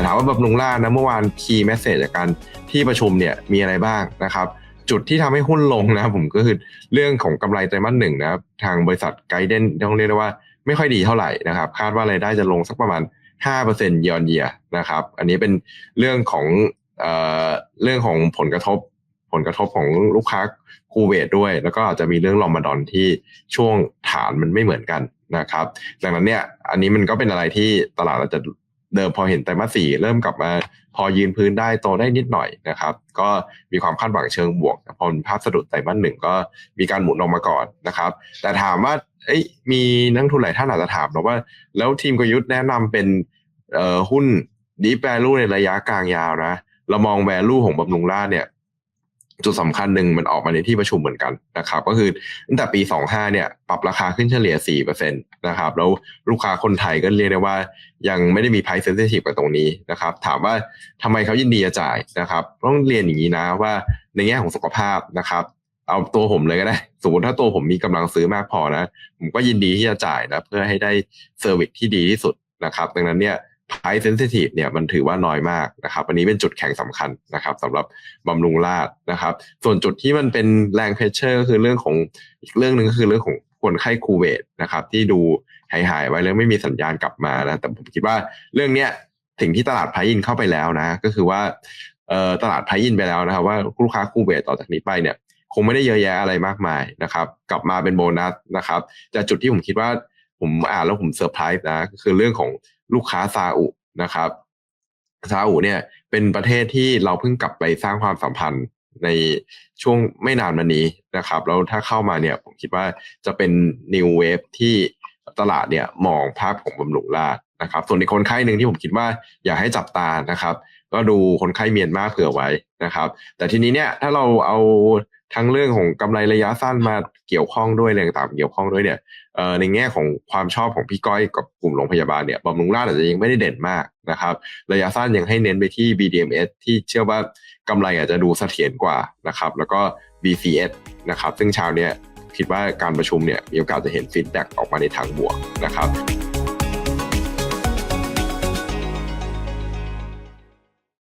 แต่ถามว่าบำรุงราษฎร์นะเมื่อวานคีย์แมสเซจจากการที่ประชุมเนี่ยมีอะไรบ้างนะครับ จุดที่ทำให้หุ้นลงนะผมก็คือเรื่องของกำไรไตรมาสหนึ่งนะครับทางบริษัทไกด์เดนต้องเรียกได้ว่าไม่ค่อยดีเท่าไหร่นะครับ คาดว่ารายได้จะลงสักประมาณ5%เยอนเยียนะครับ อันนี้เป็นเรื่องของเอ่อเรื่องของผลกระทบผลกระทบของลูกค้าคูเวตด้วย แล้วก็อาจจะมีเรื่องรอมฎอนที่ช่วงฐานมันไม่เหมือนกันนะครับ ดังนั้นเนี่ยอันนี้มันก็เป็นอะไรที่ตลาดอาจจะ เดิมพอเห็นไตรมาสสี่เริ่มกลับมา พอยืนพื้นได้โตได้นิดหน่อยนะครับ ก็มีความคาดหวังเชิงบวกแต่พอภาพสะดุดไตรมาสหนึ่งก็มีการหมุนออกมาก่อนนะครับ แต่ถามว่าเอ้ยมีนักทุนหลายท่านอาจจะถามเราว่า แล้วทีมกยุทธ์แนะนำเป็นเอ่อหุ้นดีแปรรูในระยะกลางยาวนะเรามองแวลูของบำรุงราชเนี่ย จุดสำคัญหนึ่งมันออกมาในที่ประชุมเหมือนกันนะครับ ก็คือตั้งแต่ปี 25 เนี่ย ปรับราคาขึ้นเฉลี่ย 4%นะครับ แล้วลูกค้าคนไทยก็เรียกได้ว่ายังไม่ได้มี price sensitive กับตรงนี้นะครับ ถามว่าทำไมเขายินดีจะจ่ายนะครับ ต้องเรียนอย่างนี้นะว่าในแง่ของสุขภาพนะครับ เอาตัวผมเลยก็ได้ สมมติถ้าตัวผมมีกำลังซื้อมากพอนะ ผมก็ยินดีที่จะจ่ายนะ เพื่อให้ได้เซอร์วิสที่ดีที่สุดนะครับ ดังนั้นเนี่ย price sensitive เนี่ยมันถือว่าน้อยมากนะครับ อันนี้เป็นจุดแข็งสำคัญนะครับสำหรับบำรุงราษฎร์นะครับ ส่วนจุดที่มันเป็นแรงเพชเชอร์ก็คือเรื่องของอีกเรื่องหนึ่งก็คือเรื่องของคนไข้คูเวตนะครับ ที่ดูหายหายๆไว้แล้วไม่มีสัญญาณกลับมานะแต่ผมคิดว่าเรื่องเนี้ยถึงที่ตลาดไพยินเข้าไปแล้วนะ ก็คือว่าเอ่อตลาดไพยินไปแล้วนะครับ ว่าลูกค้าคูเวตต่อจากนี้ไปเนี่ยคงไม่ได้เยอะแยะอะไรมากมายนะครับ กลับมาเป็นโบนัสนะครับแต่จุดที่ผมคิดว่า ผมอ่านแล้วผมเซอร์ไพรส์นะคือเรื่องของลูกค้าซาอุนะครับซาอุเนี่ยเป็นประเทศที่เราเพิ่งกลับไปสร้างความสัมพันธ์ในช่วงไม่นานมานี้นะครับแล้วถ้าเข้ามาเนี่ยผมคิดว่าจะเป็น new wave ที่ตลาดเนี่ยมองภาพของบำรุงราษฎร์นะครับส่วนอีกคนไข้หนึ่งที่ผมคิดว่าอยากให้จับตานะครับ ก็ดูคนไข้เมียนมาเผื่อไว้นะครับ แต่ทีนี้เนี่ยถ้าเราเอา ทั้งเรื่องของกำไรระยะสั้นมาเกี่ยวข้องด้วยอะไรต่างๆเกี่ยวข้องด้วยเนี่ยในแง่ของความชอบของพี่ก้อยกับกลุ่มโรงพยาบาลเนี่ยบำรุงราษฎร์อาจจะยังไม่ได้เด่นมากนะครับ ระยะสั้นยังให้เน้นไปที่ BDMs ที่เชื่อว่ากำไรอาจจะดูเสถียรกว่านะครับ แล้วก็ BCS นะครับ ซึ่งเชาวเนี่ยคิดว่าการประชุมเนี่ยมีโอกาสจะเห็นฟีดแบ็กออกมาในทางบวกนะครับ